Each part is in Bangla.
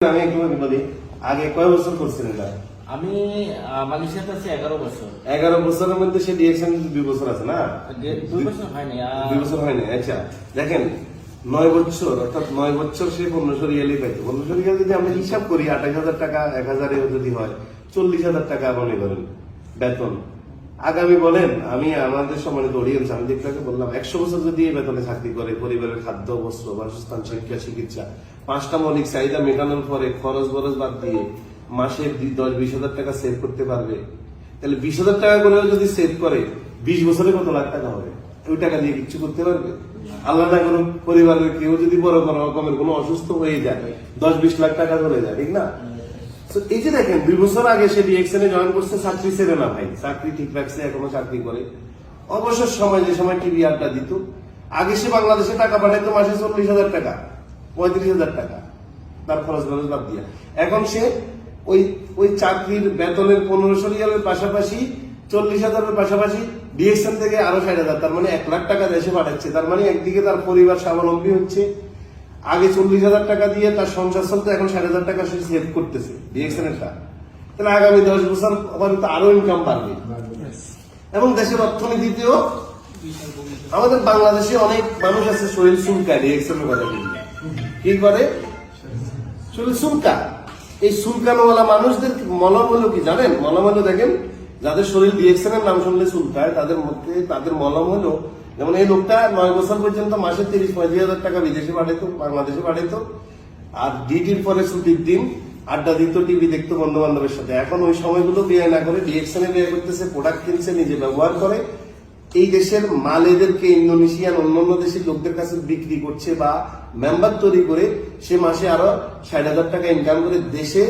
আমি একটু বলি আগে কয় বছর করছেন এটা? আমি মালয়েশিয়াতে আছি এগারো বছর। এগারো বছরের মধ্যে সে ডিএকশন দুই বছর আছে না? দুই বছর হয়নি দুই বছর হয়নি আচ্ছা। দেখেন নয় বছর অর্থাৎ নয় বছর সে পনেরোশো রিয়ালি পাইতো। পনেরোশো রিয়াল যদি আমরা হিসাব করি আঠাশ হাজার টাকা এক হাজারে যদি হয় চল্লিশ হাজার টাকা মনে করেন বেতন। আগামী বলেন, আমি আমাদের সম্মানিত অডিয়েন্স আমি দেখতে বললাম, একশো বছর যদি এই বেতনে চাকরি করে, পরিবারের খাদ্য, বস্ত্র, বাসস্থান, শিক্ষা, চিকিৎসা, পাঁচটা মৌলিক চাহিদা মেটানোর পরে খরচ বরচ বাদ দিয়ে মাসে দশ বিশ হাজার টাকা সেভ করতে পারবে। তাহলে বিশ হাজার টাকা করেও যদি সেভ করে, বিশ বছরে কত লাখ টাকা হবে? ওই টাকা দিয়ে কিচ্ছু করতে পারবে? আল্লাহ না করুন পরিবারের কেউ যদি বড় বড় রকমের কোনো অসুস্থ হয়ে যায়, দশ বিশ লাখ টাকা চলে যায়, ঠিক না? এই যে দেখেন, দুই বছর আগে সে জয়েন করছে, চাকরি ছেড়ে না ভাই চাকরি ঠিক রাখছে, এখনও চাকরি করে। অবসর সময় যে সময় টিভি আড্ডা দিত, আগে সে বাংলাদেশে টাকা পাঠাইতো মাসে চল্লিশ হাজার টাকা, পঁয়ত্রিশ হাজার টাকা। তার খরচ খরচ বাদ দিয়া। এখন সে ওই ওই চাকরির বেতনের পনেরোশো রিয়ালের পাশাপাশি, চল্লিশ হাজারের পাশাপাশি ডিএক্সএন থেকে আরও ষাট হাজার, তার মানে এক লাখ টাকা দেশে পাঠাচ্ছে। তার মানে একদিকে তার পরিবার স্বাবলম্বী হচ্ছে আগে চল্লিশ হাজার টাকা দিয়ে তার সংসার চলতে, এখন ষাট হাজার টাকা সে সেভ করতেছে ডিএক্সএন এর তাহলে আগামী দশ বছর হয়তো আরও ইনকাম বাড়বে। এবং দেশের অর্থনীতিতেও আমাদের বাংলাদেশে অনেক মানুষ আছে শরীর চুলকায় ডিএক্সএন কথা বলি। কি করে? শরীর চুলকা এই চুলকানোওয়ালা মানুষদের মলম হলো কি জানেন? মলম হলো দেখেন, যাদের শরীর ডিএক্সএন এর নাম শুনলে চুলকায় তাদের মধ্যে তাদের মলম হলো যেমন এই লোকটা নয় বছর পর্যন্ত মাসে তিরিশ, পঁয়ত্রিশ হাজার টাকা বিদেশে পাঠাইতো, বাংলাদেশে পাঠাইতো। আর ডিটির পরে ছুটির দিন, আড্ডা দিত, টিভি দেখতো বন্ধু বান্ধবের সাথে। এখন ওই সময়গুলো বিয়ে না করে ডিএক্সএন এ বিয়ে করতেছে প্রোডাক্ট কিনছে, নিজে ব্যবহার করে। এই দেশের মাল এদেরকে ইন্দোনেশিয়ান, অন্যান্য দেশের লোকদের কাছে বিক্রি করছে বা মেম্বার তৈরি করে, সে মাসে আরও ষাট হাজার টাকা ইনকাম করে দেশে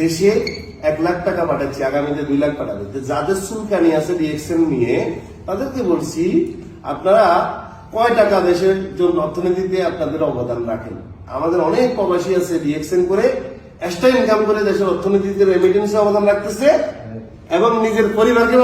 দেশে এক লাখ টাকা পাঠাচ্ছে, আগামীতে দুই লাখ পাঠাবে। যাদের চুলকানি আছে ডিএক্সএন নিয়ে, তাদেরকে বলছি আপনারা কয় টাকা দেশের জন্য অর্থনীতিতে আপনাদের অবদান রাখেন? আমাদের অনেক প্রবাসী আছে রিয়েকশন করে এক্সট্রা ইনকাম করে দেশের অর্থনীতিতে রেমিটেন্সে অবদান রাখতেছে এবং নিজের পরিবারকে